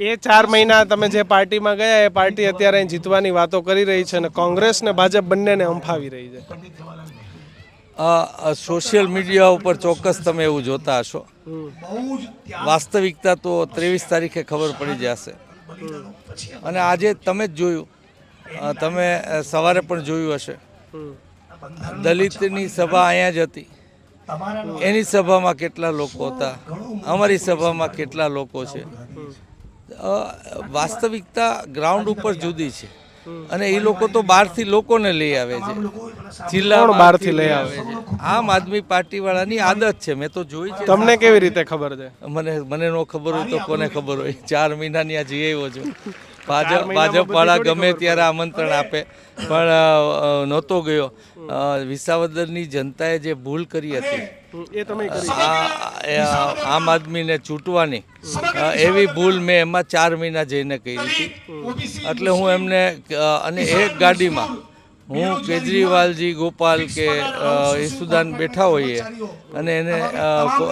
એ ચાર મહિના તમે જે પાર્ટીમાં ગયા, એ પાર્ટી અત્યારે જીતવાની વાતો કરી રહી છે અને કોંગ્રેસ ને ભાજપ બંનેને અંફાવી રહી છે. સોશિયલ મીડિયા ઉપર ચોક્કસ તમે એવું જોતા હશો. વાસ્તવિકતા તો ત્રેવીસ તારીખે ખબર પડી જશે. અને આજે તમે જ જોયું. તમે સવારે પણ જોયું હશે. દલિતની સભા અહીંયા જ હતી. એની સભામાં કેટલા લોકો હતા? અમારી સભામાં કેટલા લોકો છે? વાસ્તવિકતા ગ્રાઉન્ડ ઉપર જુદી છે. અને એ લોકો તો બહારથી લોકોને લઈ આવે છે. જિલ્લા બહારથી લઈ આવે છે? આમ આદમી પાર્ટી વાળાની આદત છે. મેં તો જોઈ છે. તમને કેવી રીતે ખબર છે? મને મને નો ખબર હોય તો કોને ખબર હોય? ચાર મહિનાની આ જઈ આવ્યો છું. ભાજપ ભાજપવાળા ગમે ત્યારે આમંત્રણ આપે પણ નહોતો ગયો. વિસાવદરની જનતાએ જે ભૂલ કરી હતી એ તમે કરી. આ આમ આદમીને ચૂંટવાની એવી ભૂલ મેં એમાં ચાર મહિના જઈને કરી હતી. એટલે હું એમને અને એક ગાડીમાં હું કેજરીવાલજી ગોપાલ કે અ, ઈસુદાન બેઠા હોઈએ અને એને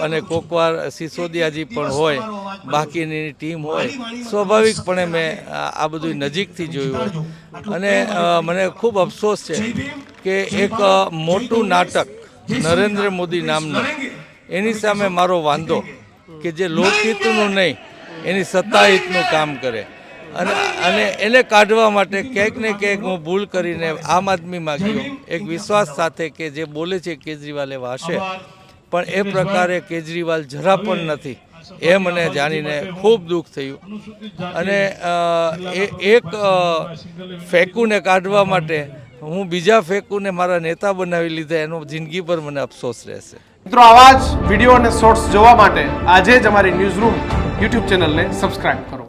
અને કોકવાર સિસોદિયાજી પણ હોય બાકીની ટીમ હોય સ્વાભાવિકપણે મેં આ બધું નજીકથી જોયું. હોય અને મને ખૂબ અફસોસ છે કે એક મોટું નાટક નરેન્દ્ર મોદી નામનું એની સામે મારો વાંધો કે જે લોકહિતનું નહીં એની સત્તાહિતનું કામ કરે. અને અને એને કાઢવા માટે ક્યાંક ને ક્યાંક હું ભૂલ કરીને આમ આદમીમાં ગયો એક વિશ્વાસ સાથે કે જે બોલે છે કેજરીવાલે વાશે. પણ એ પ્રકારે કેજરીવાલ જરા પણ નથી. એ મને જાણીને ખૂબ દુઃખ થયું. અને એ એક ફેંકુને કાઢવા માટે હું બીજા ફેંકુને મારા નેતા બનાવી લીધા એનો જિંદગી પર મને અફસોસ રહેશે. મિત્રો, આવા જ વીડિયો અને શોર્ટ્સ જોવા માટે આજે જ અમારી ન્યૂઝ રૂમ યુટ્યુબ ચેનલને સબસ્ક્રાઇબ કરો.